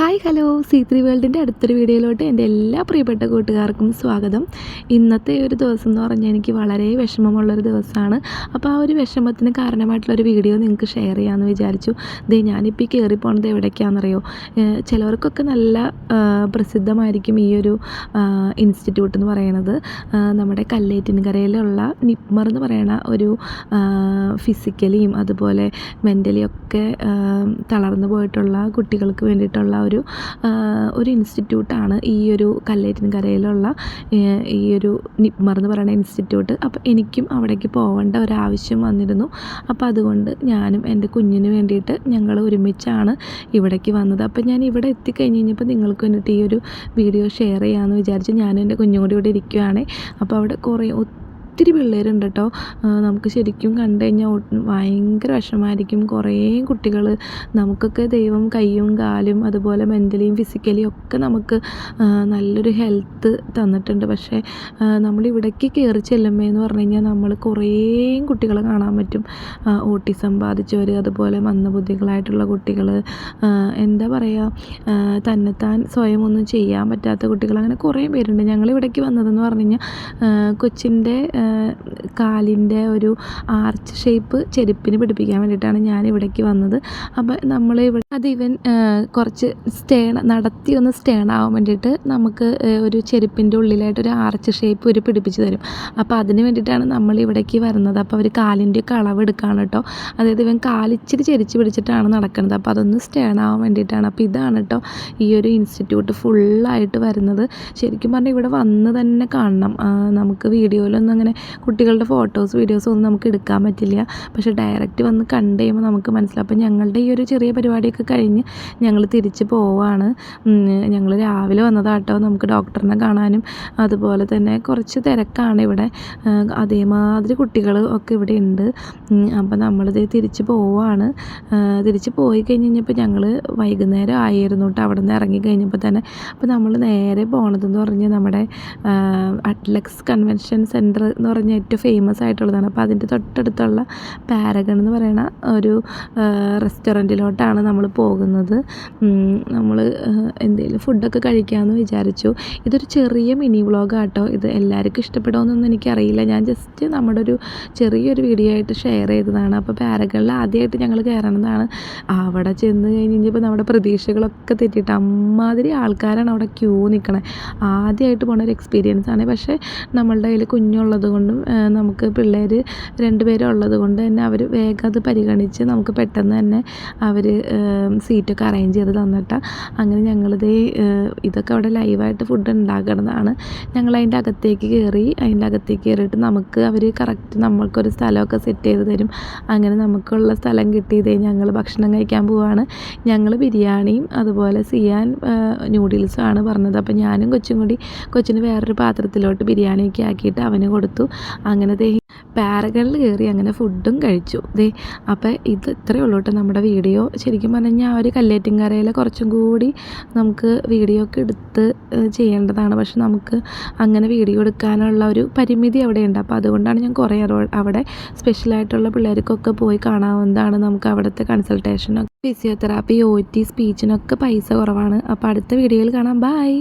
Hi hello. C three വേൾഡിന്റെ അടുത്തൊരു വീഡിയോയിലോട്ട് എന്റെ എല്ലാ പ്രിയപ്പെട്ട കൂട്ടുകാർക്കും സ്വാഗതം. ഇന്നത്തെ ഒരു ദിവസം എന്ന് പറഞ്ഞാൽ എനിക്ക് വളരെ വിഷമമുള്ളൊരു ദിവസമാണ്. അപ്പോൾ ആ ഒരു വിഷമത്തിന് കാരണമായിട്ടുള്ളൊരു വീഡിയോ നിങ്ങൾക്ക് ഷെയർ ചെയ്യാമെന്ന് വിചാരിച്ചു. ദേ ഞാനിപ്പോൾ ഈ കയറി എവിടേക്കാണെന്നറിയോ? ചിലവർക്കൊക്കെ നല്ല പ്രസിദ്ധമായിരിക്കും ഈ ഒരു ഇൻസ്റ്റിറ്റ്യൂട്ട് എന്ന് പറയുന്നത്. നമ്മുടെ കല്ലേറ്റിൻകരയിലുള്ള നിപ്മർ എന്ന് പറയുന്ന ഒരു ഫിസിക്കലിയും അതുപോലെ മെന്റലിയൊക്കെ തളർന്നു പോയിട്ടുള്ള കുട്ടികൾക്ക് വേണ്ടിയിട്ടുള്ള ഒരു ഒരു ഇൻസ്റ്റിറ്റ്യൂട്ടാണ് ഈ ഒരു കല്ലേറ്റിൻകരയിലുള്ള ഈ ഒരു നിപ്മർ എന്ന് പറയുന്ന ഇൻസ്റ്റിറ്റ്യൂട്ട്. അപ്പോൾ എനിക്കും അവിടേക്ക് പോകേണ്ട ഒരാവശ്യം വന്നിരുന്നു. അപ്പോൾ അതുകൊണ്ട് ഞാനും എന്റെ കുഞ്ഞിന് വേണ്ടിയിട്ട് ഞങ്ങൾ ഒരുമിച്ചാണ് ഇവിടേക്ക് വന്നത്. അപ്പോൾ ഞാൻ ഇവിടെ എത്തിക്കഴിഞ്ഞ് കഴിഞ്ഞപ്പോൾ നിങ്ങൾക്ക് വേണ്ടിയിട്ട് ഈ ഒരു വീഡിയോ ഷെയർ ചെയ്യാമെന്ന് വിചാരിച്ച് ഞാനും എന്റെ കുഞ്ഞും കൂടി ഇവിടെ ഇരിക്കുകയാണ് അപ്പോൾ അവിടെ കുറേ ഒത്തിരി പിള്ളേരുണ്ട് കേട്ടോ. നമുക്ക് ശരിക്കും കണ്ടു കഴിഞ്ഞാൽ ഭയങ്കര വിഷമമായിരിക്കും. കുറേ കുട്ടികൾ നമുക്കൊക്കെ ദൈവം കൈയും കാലും അതുപോലെ മെന്റലിയും ഫിസിക്കലിയും ഒക്കെ നമുക്ക് നല്ലൊരു ഹെൽത്ത് തന്നിട്ടുണ്ട്. പക്ഷേ നമ്മൾ ഇവിടേക്ക് കയറി ചെല്ലുമ്പോൾ എന്ന് പറഞ്ഞു കഴിഞ്ഞാൽ നമ്മൾ കുറേ കുട്ടികളെ കാണാൻ പറ്റും. ഓട്ടിസം ബാധിച്ചവർ അതുപോലെ മന്ദബുദ്ധികളായിട്ടുള്ള കുട്ടികൾ എന്താ പറയുക തന്നെത്താൻ സ്വയം ഒന്നും ചെയ്യാൻ പറ്റാത്ത കുട്ടികൾ അങ്ങനെ കുറേ പേരുണ്ട്. ഞങ്ങൾ ഇവിടേക്ക് വന്നതെന്ന് പറഞ്ഞു കഴിഞ്ഞാൽ കൊച്ചിന്റെ കാലിന്റെ ഒരു ആർച്ച് ഷേപ്പ് ചെരുപ്പിന് പിടിപ്പിക്കാൻ വേണ്ടിയിട്ടാണ് ഞാൻ ഇവിടേക്ക് വന്നത്. അപ്പോൾ നമ്മൾ ഇവിടെ അത് ഇവൻ കുറച്ച് സ്റ്റേൺ നടത്തി ഒന്ന് സ്റ്റേൺ ആവാൻ വേണ്ടിയിട്ട് നമുക്ക് ഒരു ചെരുപ്പിന്റെ ഉള്ളിലായിട്ട് ഒരു ആർച്ച് ഷേപ്പ് ഒരു പിടിപ്പിച്ച് തരും. അപ്പോൾ അതിന് വേണ്ടിയിട്ടാണ് നമ്മൾ ഇവിടേക്ക് വരുന്നത്. അപ്പോൾ അവർ കാലിന്റെ അളവ് എടുക്കുകയാണ് കേട്ടോ. അതായത് ഇവൻ കാലിച്ചിരി ചെരിച്ച് പിടിച്ചിട്ടാണ് നടക്കുന്നത്. അപ്പോൾ അതൊന്ന് സ്റ്റേൺ ആവാൻ വേണ്ടിയിട്ടാണ്. അപ്പോൾ ഇതാണ് കേട്ടോ ഈ ഒരു ഇൻസ്റ്റിറ്റ്യൂട്ട് ഫുള്ളായിട്ട് വരുന്നത്. ശരിക്കും പറഞ്ഞാൽ ഇവിടെ വന്ന് തന്നെ കാണണം. നമുക്ക് വീഡിയോയിലൊന്നും അങ്ങനെ കുട്ടികളുടെ ഫോട്ടോസ് വീഡിയോസ് ഒന്നും നമുക്ക് എടുക്കാൻ പറ്റില്ല. പക്ഷേ ഡയറക്റ്റ് വന്ന് കണ്ടു കഴിയുമ്പോൾ നമുക്ക് മനസ്സിലാവും. അപ്പോൾ ഞങ്ങളുടെ ഈ ഒരു ചെറിയ പരിപാടിയൊക്കെ കഴിഞ്ഞ് ഞങ്ങൾ തിരിച്ച് പോവാണ്. ഞങ്ങൾ രാവിലെ വന്നതാട്ടോ. നമുക്ക് ഡോക്ടറിനെ കാണാനും അതുപോലെ തന്നെ കുറച്ച് തിരക്കാണ് ഇവിടെ. അതേമാതിരി കുട്ടികൾ ഒക്കെ ഇവിടെ ഉണ്ട്. അപ്പോൾ നമ്മളിത് തിരിച്ച് പോവാണ്. തിരിച്ച് പോയി കഴിഞ്ഞ് കഴിഞ്ഞപ്പോൾ ഞങ്ങൾ വൈകുന്നേരം ആയിരുന്നു കേട്ടോ അവിടെ നിന്ന് ഇറങ്ങി കഴിഞ്ഞപ്പോൾ തന്നെ. അപ്പോൾ നമ്മൾ നേരെ പോണതെന്ന് പറഞ്ഞ് നമ്മുടെ അറ്റ്ലക്സ് കൺവെൻഷൻ സെന്റർ എന്ന് പറഞ്ഞാൽ ഏറ്റവും ഫേമസ് ആയിട്ടുള്ളതാണ്. അപ്പോൾ അതിന്റെ തൊട്ടടുത്തുള്ള പാരഗൺ എന്ന് പറയുന്ന ഒരു റെസ്റ്റോറന്റിലോട്ടാണ് നമ്മൾ പോകുന്നത്. നമ്മൾ എന്തെങ്കിലും ഫുഡൊക്കെ കഴിക്കാമെന്ന് വിചാരിച്ചു. ഇതൊരു ചെറിയ മിനി വ്ളോഗാട്ടോ ഇത് എല്ലാവർക്കും ഇഷ്ടപ്പെടുമെന്നൊന്നും എനിക്കറിയില്ല. ഞാൻ ജസ്റ്റ് നമ്മുടെ ഒരു ചെറിയൊരു വീഡിയോ ആയിട്ട് ഷെയർ ചെയ്തതാണ്. അപ്പോൾ പാരഗണിൽ ആദ്യമായിട്ട് ഞങ്ങൾ കയറണതാണ്. അവിടെ ചെന്ന് കഴിഞ്ഞ് കഴിഞ്ഞപ്പോൾ നമ്മുടെ പ്രതീക്ഷകളൊക്കെ തെറ്റിയിട്ട് അമ്മാതിരി ആൾക്കാരാണ് അവിടെ ക്യൂ നിൽക്കണേ ആദ്യമായിട്ട് പോണ ഒരു എക്സ്പീരിയൻസ് ആണ്. പക്ഷേ നമ്മളുടെ കയ്യിൽ കുഞ്ഞുള്ളത് കൊണ്ടും നമുക്ക് പിള്ളേർ രണ്ട് പേരെ ഉള്ളത് കൊണ്ട് തന്നെ അവർ വേഗം അത് പരിഗണിച്ച് നമുക്ക് പെട്ടെന്ന് തന്നെ അവർ സീറ്റൊക്കെ അറേഞ്ച് ചെയ്ത് തന്നിട്ടാണ് അങ്ങനെ ഞങ്ങളിത് ഇതൊക്കെ അവിടെ ലൈവായിട്ട് ഫുഡ് ഉണ്ടാക്കുന്നതാണ് ഞങ്ങൾ അതിന്റെ അകത്തേക്ക് കയറി അതിന്റെ അകത്തേക്ക് കയറിയിട്ട് നമുക്ക് അവർ കറക്റ്റ് നമ്മൾക്കൊരു സ്ഥലമൊക്കെ സെറ്റ് ചെയ്ത് തരും. അങ്ങനെ നമുക്കുള്ള സ്ഥലം കിട്ടിയത് ഞങ്ങൾ ഭക്ഷണം കഴിക്കാൻ പോവാണ്. ഞങ്ങൾ ബിരിയാണിയും അതുപോലെ സിയാൻ നൂഡിൽസും ആണ് പറഞ്ഞത്. അപ്പോൾ ഞാനും കൊച്ചും കൂടി കൊച്ചിന് വേറൊരു പാത്രത്തിലോട്ട് ബിരിയാണിയൊക്കെ ആക്കിയിട്ട് അവന് കൊടുത്തു. അങ്ങനെ ദേ പാരകളിൽ കയറി അങ്ങനെ ഫുഡും കഴിച്ചു. ദേ അപ്പോൾ ഇത് ഇത്രയേ ഉള്ളൂ കേട്ടോ നമ്മുടെ വീഡിയോ. ശരിക്കും പറഞ്ഞു ആ ഒരു കല്ലേറ്റിൻകരയിൽ കുറച്ചും കൂടി നമുക്ക് വീഡിയോ ഒക്കെ എടുത്ത് ചെയ്യേണ്ടതാണ്. പക്ഷെ നമുക്ക് അങ്ങനെ വീഡിയോ എടുക്കാനുള്ള ഒരു പരിമിതി അവിടെയുണ്ട്. അപ്പോൾ അതുകൊണ്ടാണ് ഞാൻ കുറേ അവിടെ സ്പെഷ്യലായിട്ടുള്ള പിള്ളേർക്കൊക്കെ പോയി കാണാവുന്നതാണ് നമുക്ക് അവിടുത്തെ കൺസൾട്ടേഷനൊക്കെ ഫിസിയോതെറാപ്പി ഒ ടി സ്പീച്ചിനൊക്കെ പൈസ കുറവാണ്. അപ്പോൾ അടുത്ത വീഡിയോയിൽ കാണാം. ബായ്